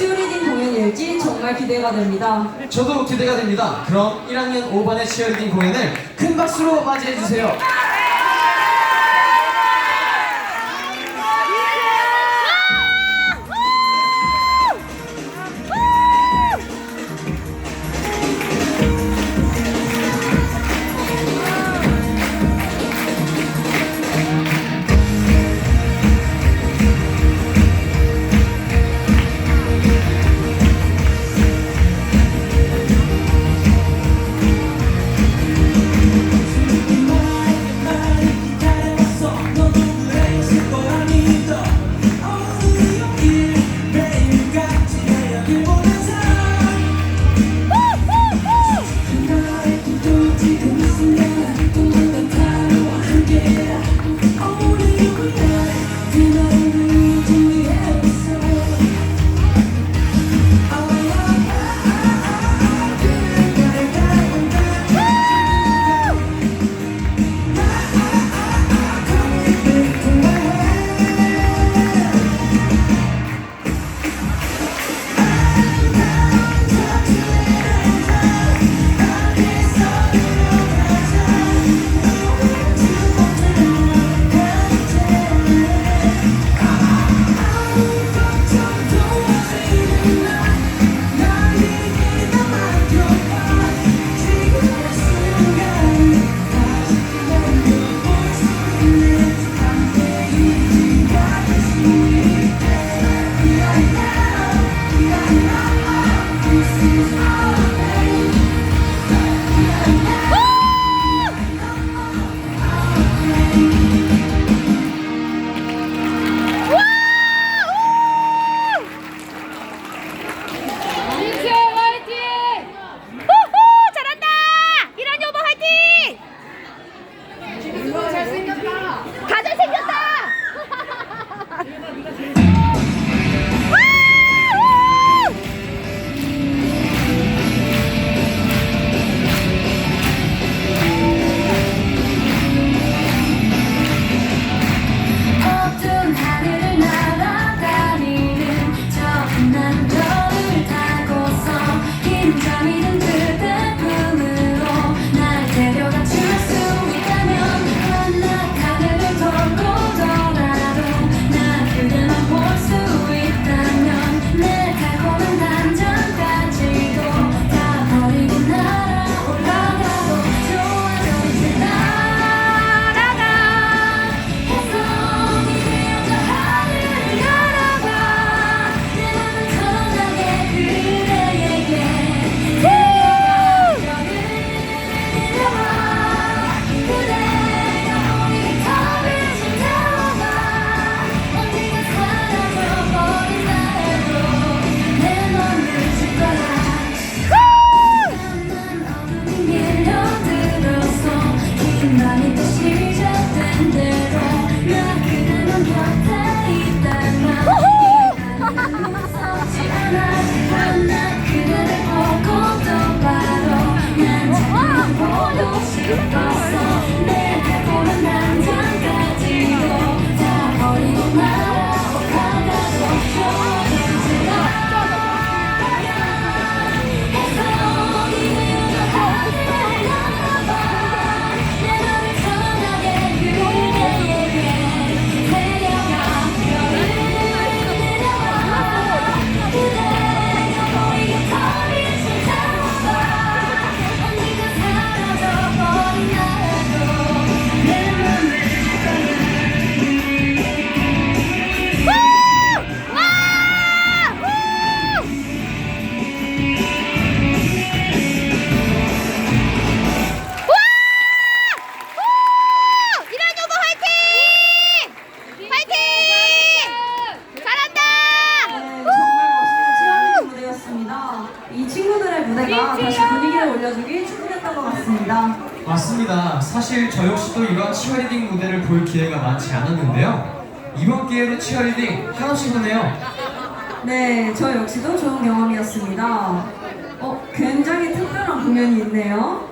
치어리딩 공연일지 정말 기대가 됩니다. 저도 기대가 됩니다. 그럼 1학년 5반의 치어리딩 공연을 큰 박수로 맞이해주세요. 맞습니다. 사실 저 역시도 이런 치어리딩 무대를 볼 기회가 많지 않았는데요. 이번 기회로 치어리딩 하나씩 하네요. 네, 저 역시도 좋은 경험이었습니다. 어, 굉장히 특별한 공연이 있네요.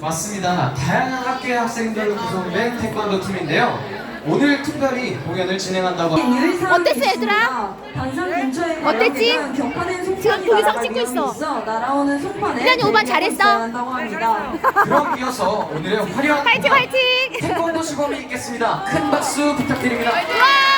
맞습니다. 다양한 학교의 학생들로 구성된 태권도 팀인데요. 오늘 특별히 공연을 진행한다고 어땠어, 얘들아? 근처에 어땠지? 지금 동영상 찍고 있어. 날아오는 송판에 이란이 오반 대비하고 잘했어? 그럼 이어서 오늘의 화려한 화이팅, 화이팅! 태권도 시범이 있겠습니다. 큰 박수 부탁드립니다. 와!